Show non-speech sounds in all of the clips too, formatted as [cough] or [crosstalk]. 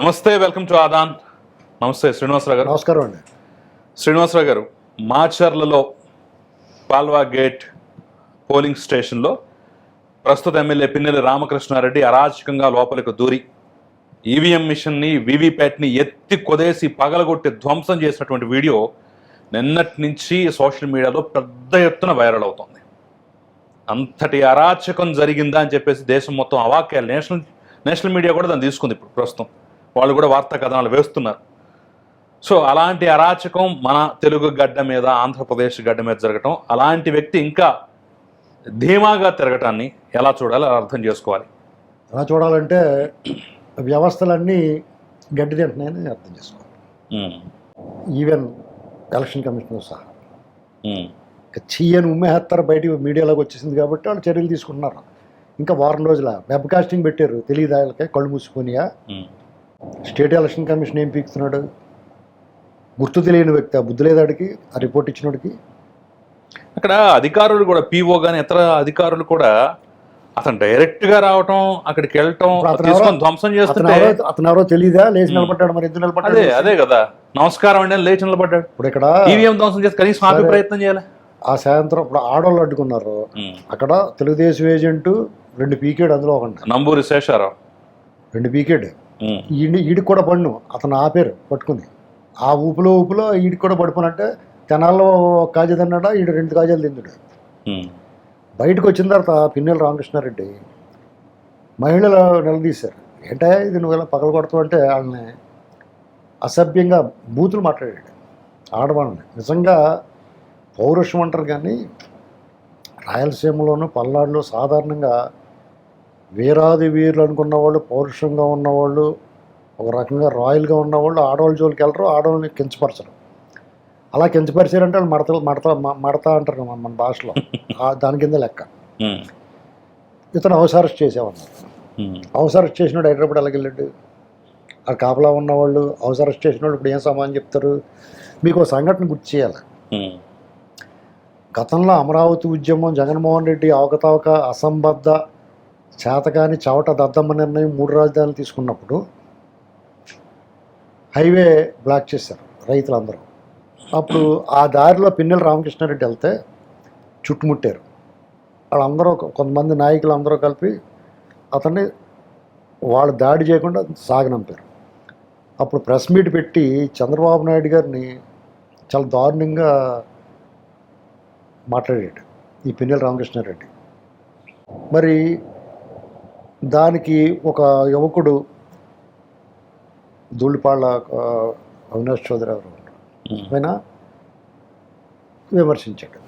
నమస్తే welcome to Aadan. నమస్తే శ్రీనివాసరావు గారు. నమస్కారం అండి. శ్రీనివాసరావు గారు మాచర్లలో పాల్వా గేట్ పోలింగ్ స్టేషన్లో ప్రస్తుత ఎమ్మెల్యే పిన్నెల్లి రామకృష్ణారెడ్డి అరాచకంగా లోపలికి దూరి ఈవీఎం మిషన్ని వీవీప్యాట్ని ఎత్తి కొదేసి పగలగొట్టి ధ్వంసం చేసినటువంటి వీడియో నిన్నటి నుంచి సోషల్ మీడియాలో పెద్ద ఎత్తున వైరల్ అవుతోంది. అంతటి అరాచకం జరిగిందా అని చెప్పేసి దేశం మొత్తం అవాక్యాలు నేషనల్ నేషనల్ మీడియా కూడా దాన్ని తీసుకుంది ఇప్పుడు ప్రస్తుతం. వాళ్ళు కూడా వార్తా కథనాలు వేస్తున్నారు. సో అలాంటి అరాచకం మన తెలుగు గడ్డ మీద ఆంధ్రప్రదేశ్ గడ్డ మీద జరగటం అలాంటి వ్యక్తి ఇంకా ధీమాగా తిరగటాన్ని ఎలా చూడాలి అలా అర్థం చేసుకోవాలి. ఎలా చూడాలంటే వ్యవస్థలన్నీ గడ్డి తింటున్నాయని అర్థం చేసుకోవాలి. ఈవెన్ ఎలక్షన్ కమిషనర్ సహా. చెయ్యని ఉమ్మేస్తారు బయట మీడియాలోకి వచ్చేసింది కాబట్టి వాళ్ళు చర్యలు తీసుకుంటున్నారు. ఇంకా వారం రోజుల వెబ్ కాస్టింగ్ పెట్టారు. తెలియదు వాళ్ళకి? కళ్ళు మూసుకొనియా స్టేట్ ఎలక్షన్ కమిషన్ ఏం పీకుతున్నాడు? గుర్తు తెలియని వ్యక్తి ఆ బుద్ధి లేదాడికి ఆ రిపోర్ట్ ఇచ్చినోడికి అక్కడ అధికారులు కూడా పీఓ గాని ఇతర అధికారులు కూడా అతను డైరెక్ట్గా రావటం అక్కడికి వెళ్ళటం తీసుకొని ధ్వంసం చేస్తుంటే అతను ఎవరో తెలియదా లేచి నిలబడ్డాడు మరి ఎందుకు నిలబడ్డాడు? అదే అదే కదా. నమస్కారం అండి లేచి నిలబడ్డాడు. ఇప్పుడు ఇక్కడ ఈవీఎం ధ్వంసం చేసి కనీసం ఆపే. ప్రయత్నం చేయాలి. ఆ సాయంత్రం ఇప్పుడు ఆడవాళ్ళు అడ్డుకున్నారు. అక్కడ తెలుగుదేశం ఏజెంటు రెండు పీకేడ్ అందులో ఒకటి. నంబూరి శేషారావు. రెండు పీకేడ్. ఈడి ఈడికి కూడా పన్ను అతను ఆపారు పట్టుకుని ఆ ఊపులో ఊపులో ఈడికి కూడా పడిపోనంటే తెనాల్లో ఒక కాజా తిన్నాడా ఈడు రెండు కాజాలు తిందుడు. బయటకు వచ్చిన తర్వాత పిన్నెల రామకృష్ణారెడ్డి మహిళలు నిలదీశారు. ఏంటా ఇది నువ్వు ఇలా పగల కొడతావు అంటే వాళ్ళని అసభ్యంగా బూతులు మాట్లాడాడు. ఆడవాళ్ళని. నిజంగా పౌరుషం అంటారు కానీ రాయలసీమలోను పల్నాడులో సాధారణంగా వీరాది వీరులు అనుకున్న వాళ్ళు పౌరుషంగా ఉన్నవాళ్ళు ఒక రకంగా రాయల్గా ఉన్నవాళ్ళు ఆడవాళ్ళ జోలికి వెళ్ళరు ఆడవాళ్ళని కించపరచరు. అలా కించపరిచారంటే వాళ్ళు మడత మడత మడత అంటారు మన మన భాషలో. దాని కింద లెక్క. ఇతను ఉమ్, హౌస్ అరెస్ట్ చేసినాడు హైదరాబాద్ ఎలాగ వెళ్ళాడు ఆ కాపలా ఉన్నవాళ్ళు హౌస్ అరెస్ట్ చేసిన వాళ్ళు ఇప్పుడు ఏం సమాధానం చెప్తారు? మీకు ఒక సంఘటన గుర్తు చేయాలి. గతంలో అమరావతి ఉద్యమం జగన్మోహన్ రెడ్డి అవకతవక అసంబద్ధ చేతగాని చవట దద్దమ్మ నిర్ణయం మూడు రాజధానులు తీసుకున్నప్పుడు హైవే బ్లాక్ చేశారు రైతులందరూ. అప్పుడు ఆ దారిలో పిన్నెల రామకృష్ణారెడ్డి వెళ్తే చుట్టుముట్టారు. వాళ్ళందరూ కొంతమంది నాయకులు అందరూ కలిపి అతన్ని వాళ్ళు దాడి చేయకుండా సాగనంపారు. అప్పుడు ప్రెస్ మీట్ పెట్టి చంద్రబాబు నాయుడు గారిని చాలా దారుణంగా మాట్లాడాడు ఈ పిన్నెల రామకృష్ణారెడ్డి. మరి దానికి ఒక యువకుడు ధూళిపాళ్ళ అవినాష్ చౌదరి గారు. ఆయన విమర్శించాడు.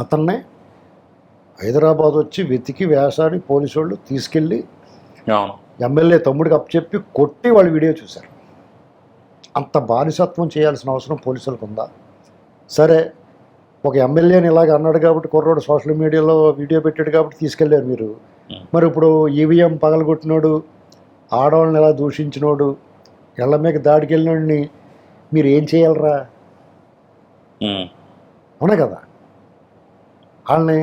అతన్నే హైదరాబాద్ వచ్చి వెతికి వేసాడి పోలీసు వాళ్ళు తీసుకెళ్ళి ఎమ్మెల్యే తమ్ముడికి అప్పచెప్పి కొట్టి వాళ్ళు వీడియో చూశారు. అంత బానిసత్వం చేయాల్సిన అవసరం పోలీసులకు ఉందా? సరే ఒక ఎమ్మెల్యేని ఇలాగ అన్నాడు కాబట్టి కుర్రోడు సోషల్ మీడియాలో వీడియో పెట్టాడు కాబట్టి తీసుకెళ్ళారు మీరు. మరి ఇప్పుడు ఈవీఎం పగలగొట్టినోడు ఆడవాళ్ళని ఎలా దూషించినోడు ఎళ్ళ మీద దాడికి వెళ్ళినోడిని మీరు ఏం చేయాలరా? ఉమ్, అవునా కదా? వాళ్ళని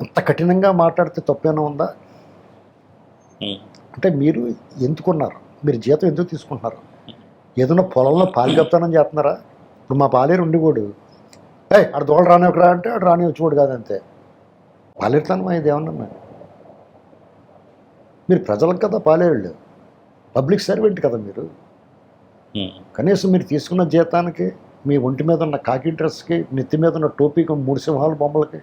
ఇంత కఠినంగా మాట్లాడితే తప్పేనా ఉందా? ఉమ్, అంటే మీరు ఎందుకున్నారు? మీరు జీతం ఎందుకు తీసుకుంటున్నారు? ఏదైనా పొలంలో పాలు కప్తానని చేస్తున్నారా? ఇప్పుడు మా పాలేరు ఉండిపోడు. ఏ ఆడ దోళ రానివ్వకరా అంటే ఆడు రాని వచ్చేవాడు కాదంతే పాలేరుతాను ఇది ఏమన్నా మీరు? ప్రజలకు కదా పాలేరుళ్ళు. పబ్లిక్ సర్వెంట్ కదా మీరు. కనీసం మీరు తీసుకున్న జీతానికి మీ ఒంటి మీద ఉన్న కాకి డ్రెస్కి నెత్తి మీద ఉన్న టోపీకి మూడు సింహాల బొమ్మలకి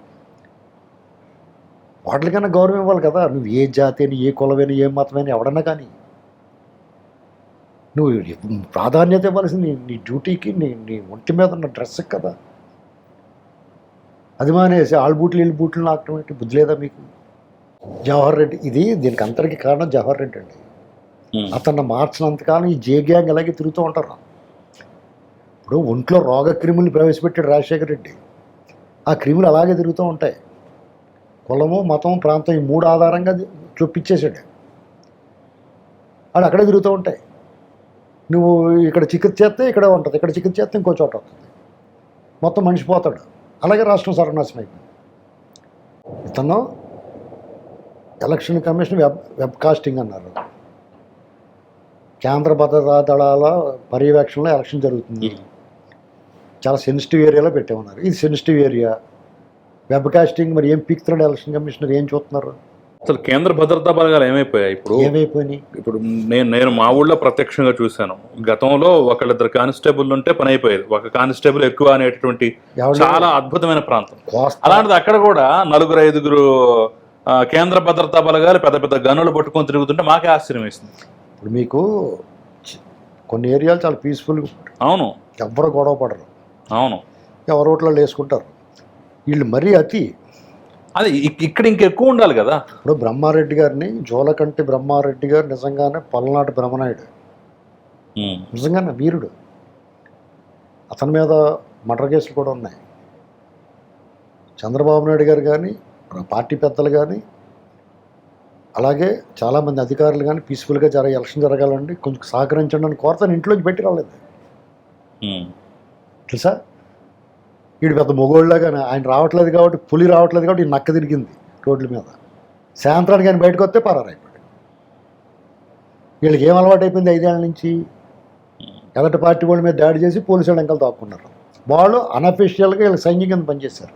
వాటికైనా గౌరవం ఇవ్వాలి కదా. నువ్వు ఏ జాతి అని ఏ కులమైన ఏ మతమైన ఎవడన్నా కానీ. నువ్వు ప్రాధాన్యత ఇవ్వాల్సింది నీ- నీ డ్యూటీకి నీ నీ ఒంటి మీద ఉన్న డ్రెస్కి కదా. అది మానేసి ఆళ్ళ బూట్లు వీళ్ళ బూట్లు నాకటం ఏంటి బుద్ధి లేదా మీకు? జవహర్ రెడ్డి ఇది దీనికి అంతటికి కారణం జవహర్ రెడ్డి అండి. అతన్ని మార్చినంతకాలం ఈ జే గ్యాంగ్ ఇలాగే తిరుగుతూ ఉంటారు. ఇప్పుడు ఒంట్లో రోగ క్రిములు ప్రవేశపెట్టాడు రాజశేఖర రెడ్డి. ఆ క్రిములు అలాగే తిరుగుతూ ఉంటాయి. కులము మతం ప్రాంతం ఈ మూడు ఆధారంగా చొప్పించేసాడు వాడు అక్కడే తిరుగుతూ ఉంటాయి. నువ్వు ఇక్కడ చికిత్స చేస్తే ఇక్కడే ఉంటుంది. ఇక్కడ చికిత్స చేస్తే ఇంకో చోట ఉంటుంది మొత్తం మనిషి పోతాడు. అలాగే రాష్ట్రం సర్వనాశనం అయిపోయింది. ఇతను election commission web web casting అన్నారు. కేంద్ర భద్రతా దళాల పర్యవేక్షణలో ఎలక్షన్ జరుగుతుంది. చాలా సెన్సిటివ్ ఏరియాలో పెట్టేమన్నారు. ఇది సెన్సిటివ్ ఏరియా వెబ్ కాస్టింగ్ మరి ఏం పీక్తున్నాడు ఎలక్షన్ కమిషనర్ ఏం చూస్తున్నారు? అసలు కేంద్ర భద్రతా బలగాలు ఏమైపోయాయి? ఇప్పుడు ఏమైపోయినాయి? ఇప్పుడు నేను నేను మా ఊళ్ళో ప్రత్యక్షంగా చూశాను. గతంలో ఒకళ్ళిద్దరు కానిస్టేబుల్ ఉంటే పని అయిపోయేది. ఒక కానిస్టేబుల్ ఎక్కువ అనేటటువంటి ఎవరు చాలా అద్భుతమైన ప్రాంతం. అలాంటిది అక్కడ కూడా నలుగురు ఐదుగురు కేంద్ర భద్రతా బలగాలు పెద్ద పెద్ద గనులు పట్టుకొని తిరుగుతుంటే మాకే ఆశ్చర్యం వేసింది. ఇప్పుడు మీకు కొన్ని ఏరియాలు చాలా పీస్ఫుల్గా అవును. ఎవ్వరు గొడవ పడరు. అవును. ఎవరి ఓట్లో వేసుకుంటారు. వీళ్ళు మరీ అతి అది ఇక్- ఇక్కడ ఇంకెక్కువ ఉండాలి కదా. ఇప్పుడు బ్రహ్మారెడ్డి గారిని జోలకంటి బ్రహ్మారెడ్డి గారు నిజంగానే పల్నాటి బ్రహ్మనాయుడు. నిజంగానే వీరుడు. అతని మీద మర్డర్ కేసులు కూడా ఉన్నాయి. చంద్రబాబు నాయుడు గారు కానీ పార్టీ పెద్దలు కానీ అలాగే చాలామంది అధికారులు కానీ పీస్ఫుల్గా జరగ ఎలక్షన్ జరగాలండి. కొంచెం సహకరించండి అని కోరతాను. ఇంట్లోంచి బయటికి రాలేదు. తెలుసా? వీడు పెద్ద మొగోళ్ళగా ఆయన రావట్లేదు కాబట్టి పులి రావట్లేదు కాబట్టి నక్క తిరిగింది రోడ్ల మీద. సాయంత్రానికి ఆయన బయటకు వస్తే పరారైపోయాడు వీళ్ళకి ఏం అలవాటు అయిపోయింది ఐదేళ్ళ నుంచి? ఎదటి పార్టీ వాళ్ళ మీద దాడి చేసి పోలీసు వాళ్ళు ఎంకలు దాక్కున్నారు. వాళ్ళు అనఫిషియల్గా వీళ్ళ సైన్యం కింద పనిచేశారు.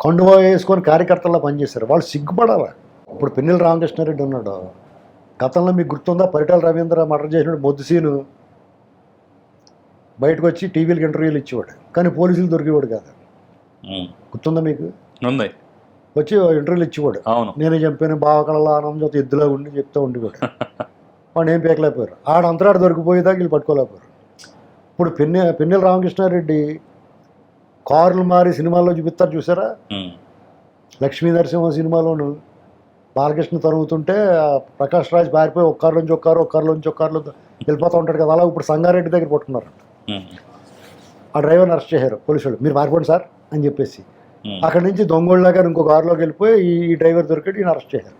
కండువా వేసుకొని కార్యకర్తల్లో పనిచేశారు. వాళ్ళు సిగ్గుపడాలి? ఇప్పుడు పిన్నెల రామకృష్ణారెడ్డి ఉన్నాడు. గతంలో మీకు గుర్తుందా? పరిటాల రవీంద్ర మర్డర్ చేసినప్పుడు మొద్దుసీను బయటకు వచ్చి టీవీలకు ఇంటర్వ్యూలు ఇచ్చేవాడు. కానీ పోలీసులు దొరికేవాడు కాదు. గుర్తుందా మీకు? ఉంది. వచ్చి ఇంటర్వ్యూలు ఇచ్చేవాడు. అవును. నేనే చంపాను బావకళ ఆనందం చేత ఎద్దులా ఉండి చెప్తూ ఉండేవాడు [laughs] వాడు ఏం పీకలేకపోయారు. ఆడ అంతరాడు దొరికిపోయేదాకా వీళ్ళు పట్టుకోలేకపోయారు. ఇప్పుడు పిన్నె పిన్నెల రామకృష్ణారెడ్డి కార్లు మారి సినిమాల్లో చూపిస్తారు చూసారా? లక్ష్మీ నరసింహ సినిమాలోను బాలకృష్ణ తరుగుతుంటే ప్రకాష్ రాజ్ పారిపోయి ఒక కారు నుంచి ఒక కారు ఒక కారులోంచి ఒక కారులో వెళ్ళిపోతూ ఉంటాడు కదా. అలా ఇప్పుడు సంగారెడ్డి దగ్గర పట్టుకున్నారు. ఉమ్, ఆ డ్రైవర్ని అరెస్ట్ చేశారు పోలీసు వాళ్ళు మీరు పారిపోండి సార్ అని చెప్పేసి. అక్కడి నుంచి దొంగోళ్ళగా ఇంకో కారులోకి వెళ్ళిపోయి ఈ డ్రైవర్ దొరికితే ఈయన అరెస్ట్ చేశారు.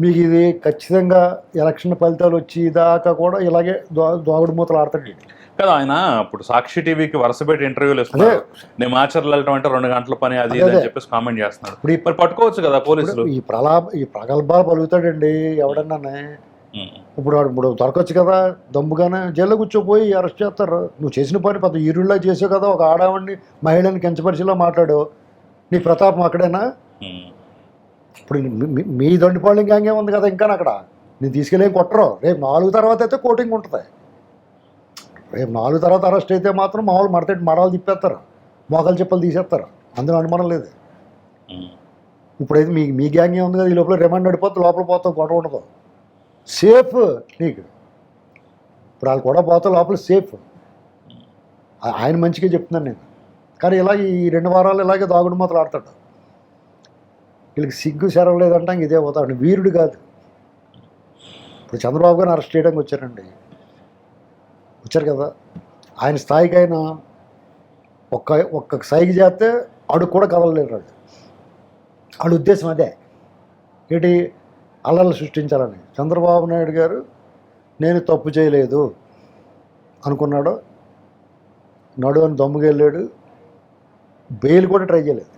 మీకు ఇది ఖచ్చితంగా ఎలక్షన్ ఫలితాలు వచ్చి దాకా కూడా ఇలాగే దోగుడు మూతలు ఆడతాడు. కదా ఆయన ఇప్పుడు సాక్షి టీవీకి వరుస పెట్టి ఇంటర్వ్యూలు ఇస్తున్నారు. నేను మాచర్లు వెళ్ళటం అంటే రెండు గంటల పని అది అని. చెప్పేసి కామెంట్ చేస్తున్నాడు. ఇప్పుడు పట్టుకోవచ్చు కదా పోలీసులు. ఈ ప్రలాభ ఈ ప్రగల్భాలు పలుకుతాడండి ఎవడన్నానే. ఇప్పుడు వాడు ఇప్పుడు దొరకచ్చు కదా దమ్ముగానే జైల్లో కూర్చోపోయి అరెస్ట్ చేస్తారు. నువ్వు చేసిన పని పెద్ద ఈరుళ్ళ చేసావు కదా ఒక ఆడవాడిని మహిళని కించపరిచేలా మాట్లాడు నీ ప్రతాపం అక్కడేనా? ఇప్పుడు మీ- మీ- మీ దొండిపాళెం గ్యాంగే ఉంది కదా ఇంకా అక్కడ? నేను తీసుకెళ్ళేం కొట్టరు. రేపు నాలుగు తర్వాత అయితే కోటింగ్ ఉంటుంది. రేపు నాలుగు తర్వాత అరెస్ట్ అయితే మాత్రం మామూలు మడతెట్టి మడాలు తిప్పేస్తారు. మోకాలు చెప్పలు తీసేస్తారు. అందులో అనుమానం లేదు. ఇప్పుడైతే మీ మీ గ్యాంగే ఉంది కదా ఈ లోపల రిమాండ్ పడిపోతే లోపల పోతావు గొడవ ఉండదు. సేఫ్ నీకు. ఇప్పుడు వాళ్ళు కూడా పోతే లోపల సేఫ్. ఆయన మంచిగా చెప్తున్నాను నేను. కానీ ఇలా ఈ రెండు వారాలు ఇలాగే దాగుడు మాత్రం ఆడతాడు. వీళ్ళకి సిగ్గు సెరవలేదంటే ఇదే పోతాడు. వీరుడు కాదు. ఇప్పుడు చంద్రబాబు గారిని అరెస్ట్ చేయడానికి వచ్చారండి. వచ్చారు కదా. ఆయన స్థాయికి ఆయన ఒక్క ఒక్క సైకి చేస్తే అడుగు కూడా కదలలేరు వాళ్ళు వాళ్ళ ఉద్దేశం అదే. ఏంటి? అల్లలు సృష్టించాలని. చంద్రబాబు నాయుడు గారు నేను తప్పు చేయలేదు అనుకున్నాడు నడు అని దమ్ముకెళ్ళాడు బెయిల్ కూడా ట్రై చేయలేదు.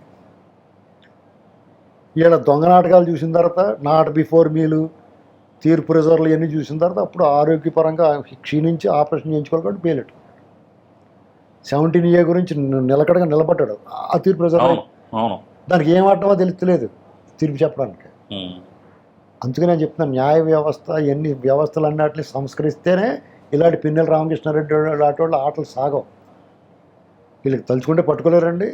వీళ్ళ దొంగ నాటకాలు చూసిన తర్వాత నాట్ బిఫోర్ మీలు తీర్పు రిజర్వ్లు ఇవన్నీ చూసిన తర్వాత అప్పుడు ఆరోగ్యపరంగా క్షీణించి ఆపరేషన్ చేయించుకోవాలి కాబట్టి బెయిల్ సెవెంటీన్ ఏ గురించి నిలకడగా నిలబడ్డాడు. ఆ తీర్పు రిజర్వ్ దానికి ఏం ఆడటమో తెలుస్తలేదు తీర్పు చెప్పడానికి. అందుకే నేను చెప్తున్నాను న్యాయ వ్యవస్థ ఎన్ని వ్యవస్థలు అన్నిటిని సంస్కరిస్తేనే ఇలాంటి పిన్నెల రామకృష్ణారెడ్డి లాంటి వాళ్ళు ఆటలు సాగవు. వీళ్ళకి తలుచుకుంటే పట్టుకోలేరండి.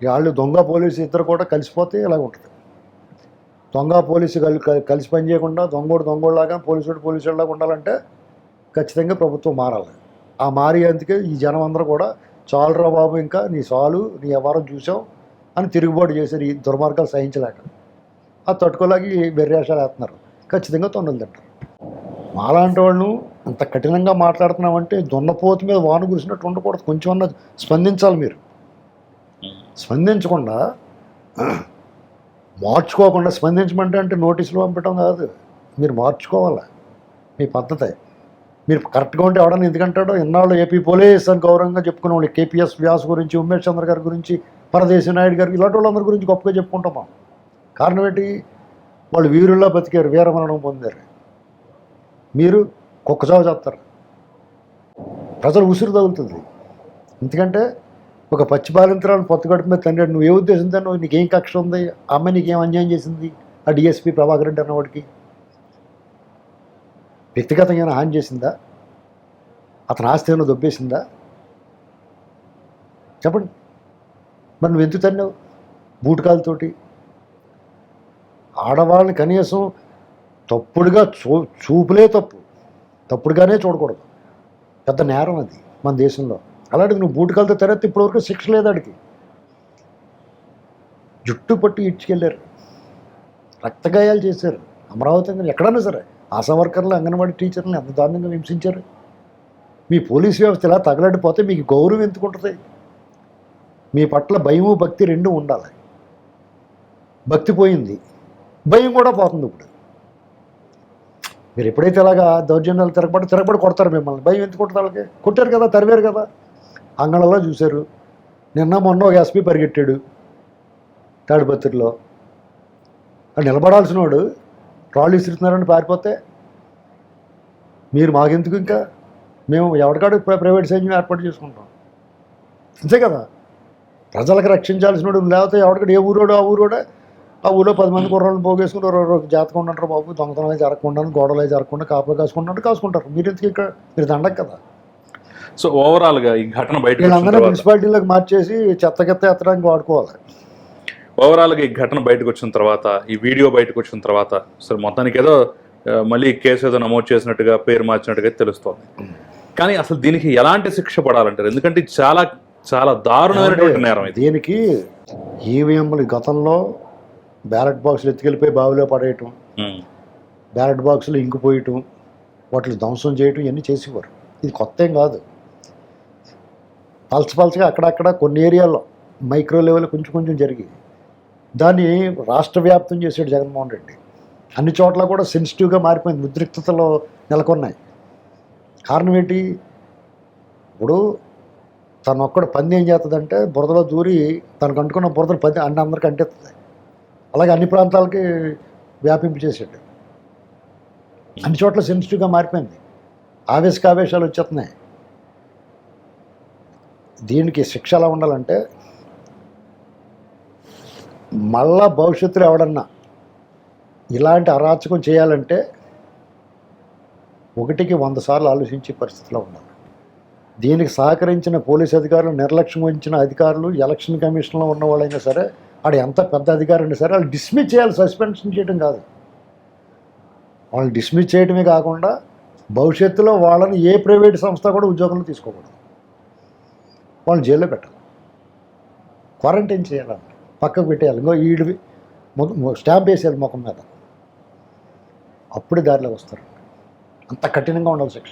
వాళ్ళు దొంగ పోలీసు ఇద్దరు కూడా కలిసిపోతే ఇలా ఉంటుంది. దొంగ పోలీసు కలి కలిసి పని చేయకుండా దొంగోడు దొంగోడులాగా పోలీసుడు పోలీసులాగా ఉండాలంటే ఖచ్చితంగా ప్రభుత్వం మారాలి. ఆ మారేందుకే ఈ జనం అందరూ కూడా చాలురా బాబు ఇంకా నీ చాలు నీ వ్యవహారం చూసావు అని తిరుగుబాటు చేశారు ఈ దుర్మార్గాలు సహించలేక. ఆ తట్టుకోలేక వెర్రేషాలు వేస్తున్నారు. ఖచ్చితంగా తొండలు తింటారు. మాలాంటి వాళ్ళు అంత కఠినంగా మాట్లాడుతున్నామంటే దున్నపోత మీద వాన కురిసినట్టు ఉండకూడదు. కొంచెం అన్న స్పందించాలి మీరు. స్పందించకుండా మార్చుకోకుండా స్పందించమంటే అంటే నోటీసులు పంపటం కాదు. మీరు మార్చుకోవాలి? మీ పద్ధతి. మీరు కరెక్ట్గా ఉంటే ఎవడన్నా ఎందుకంటాడో? ఇన్నాళ్ళు ఏపీ పోలీస్ అని గౌరవంగా చెప్పుకునే వాళ్ళు కేపీఎస్ వ్యాస్ గురించి ఉమేష్ చంద్ర గారి గురించి పరదేశ నాయుడు గారికి ఇలాంటి వాళ్ళందరి గురించి గొప్పగా చెప్పుకుంటాం కారణం ఏంటి? వాళ్ళు వీరుల్లో బతికారు వీరమరణం పొందారు. మీరు కుక్కచావు చేస్తారు. ప్రజలు ఉసిరు తగులుతుంది. ఎందుకంటే ఒక పచ్చి బాలింతరాలను పొత్తగడుపు మీద తండ్రి నువ్వు ఏ ఉద్దేశంతో నువ్వు నీకేం కక్ష ఉంది? ఆ అమ్మాయి నీకేం అన్యాయం చేసింది? ఆ డిఎస్పీ ప్రభాకర్ రెడ్డి అన్నవాడికి వ్యక్తిగతంగా ఏమైనా హాని చేసిందా? అతను ఆస్తి ఏమైనా దొబ్బేసిందా? చెప్పండి. మరి నువ్వు ఎందుకు తన్నావు? బూటకాలతోటి ఆడవాళ్ళని కనీసం తప్పుడుగా చూ చూపులే తప్పు. తప్పుడుగానే చూడకూడదు. పెద్ద నేరం అది మన దేశంలో. అలాంటిది నువ్వు బూటకాలతో తెరత్తి ఇప్పటివరకు శిక్ష లేదు ఆడికి. జుట్టు పట్టి ఇడ్చుకెళ్ళారు. రక్తగాయాలు చేశారు. అమరావతి ఎక్కడన్నా సరే ఆశా వర్కర్లు అంగన్వాడీ టీచర్లు ఎంత దారుణంగా హింసించారు. మీ పోలీస్ వ్యవస్థ ఇలా తగలడిపోతే మీకు గౌరవం ఎందుకుంటుంది మీ పట్ల భయము భక్తి రెండు ఉండాలి. భక్తి పోయింది. భయం కూడా పోతుంది ఇప్పుడు. మీరు ఎప్పుడైతే ఇలాగా దౌర్జన్యాలు తిరగబడి తిరగబడి కొడతారు మిమ్మల్ని భయం ఎందుకు కొడతారు వాళ్ళకి? కొట్టారు కదా తరివారు కదా. అంగళంలో చూశారు. నిన్న మొన్న ఒక ఎస్పీ పరిగెట్టాడు తాడిపత్రిలో నిలబడాల్సిన వాడు రాళ్ళు విసురుతున్నారని పారిపోతే మీరు మాకెందుకు ఇంకా? మేము ఎవరికాడు ప్రైవేట్ సైన్యం ఏర్పాటు చేసుకుంటాం. అంతే కదా. ప్రజలకు రక్షించాల్సిన వాడు లేకపోతే ఎవరికడు ఏ ఊరోడో ఆ ఊరోడో ఆ ఊళ్ళో పది మంది కుర్రాలను పోగేసుకుని జాతకం ఉంటారు బాబు దొంగతనాలు జరగకుండా గోడలు జరగకుండా కాపులు కాసుకుంటారు. కాసుకుంటారు మీరు ఎందుకు ఇక్కడ? మీరు దండక కదా. సో ఓవరాల్గా ఈ ఘటన వచ్చిన వీళ్ళందరూ మున్సిపాలిటీలోకి మార్చేసి చెత్త చెత్త ఎత్తడానికి వాడుకోవాలి. ఓవరాల్గా ఈ ఘటన బయటకు వచ్చిన తర్వాత ఈ వీడియో బయటకు వచ్చిన తర్వాత సరే మొత్తానికి ఏదో మళ్ళీ కేసు ఏదో నమోదు చేసినట్టుగా పేరు మార్చినట్టుగా తెలుస్తోంది. కానీ అసలు దీనికి ఎలాంటి శిక్ష పడాలంటారు? ఎందుకంటే చాలా చాలా దారుణమైనటువంటి నేరం దీనికి ఈవీఎంలు గతంలో బ్యాలెట్ బాక్సులు ఎత్తుకెళ్ళిపోయి బావిలో పడేయటం. బ్యాలెట్ బాక్సులు ఇంకిపోయటం వాటిని ధ్వంసం చేయటం ఇవన్నీ చేసేవారు. ఇది కొత్త ఏం కాదు. పల్చ పల్చగా అక్కడక్కడ కొన్ని ఏరియాల్లో మైక్రో లెవెల్ కొంచెం కొంచెం జరిగి దాన్ని రాష్ట్ర వ్యాప్తం చేసాడు జగన్మోహన్ రెడ్డి. అన్ని చోట్ల కూడా సెన్సిటివ్గా మారిపోయింది. ఉద్రిక్తతలో నెలకొన్నాయి. కారణం ఏంటి? ఇప్పుడు తను ఒక్కడ పంది ఏం చేస్తుందంటే బురదలో దూరి తనకు అంటుకున్న బురదలు పంది అన్ని అందరికి అంటేస్తుంది అలాగే అన్ని ప్రాంతాలకి వ్యాపింపు చేసాడు అన్ని చోట్ల సెన్సిటివ్గా మారిపోయింది. ఆవేశకావేశాలు వచ్చేస్తున్నాయి. దీనికి శిక్ష ఎలా ఉండాలంటే మళ్ళా భవిష్యత్తులో ఎవడన్నా ఇలాంటి అరాచకం చేయాలంటే ఒకటికి వంద సార్లు ఆలోచించే పరిస్థితిలో ఉండాలి. దీనికి సహకరించిన పోలీస్ అధికారులు నిర్లక్ష్యం వహించిన అధికారులు ఎలక్షన్ కమిషన్లో ఉన్న వాళ్ళైనా సరే ఆడ ఎంత పెద్ద అధికారి అయినా సరే వాళ్ళు డిస్మిస్ చేయాలి సస్పెన్షన్ చేయడం కాదు. వాళ్ళని డిస్మిస్ చేయడమే కాకుండా భవిష్యత్తులో వాళ్ళని ఏ ప్రైవేట్ సంస్థ కూడా ఉద్యోగంలో తీసుకోకూడదు. వాళ్ళని జైల్లో పెట్టాలి. క్వారంటైన్ చేయాలి పక్కకు పెట్టేయాలి. ఇంకో ఈడివి స్టాంప్ వేసేయాలి ముఖం మీద. అప్పుడే దారిలో వస్తారు. అంత కఠినంగా ఉండాలి శిక్ష.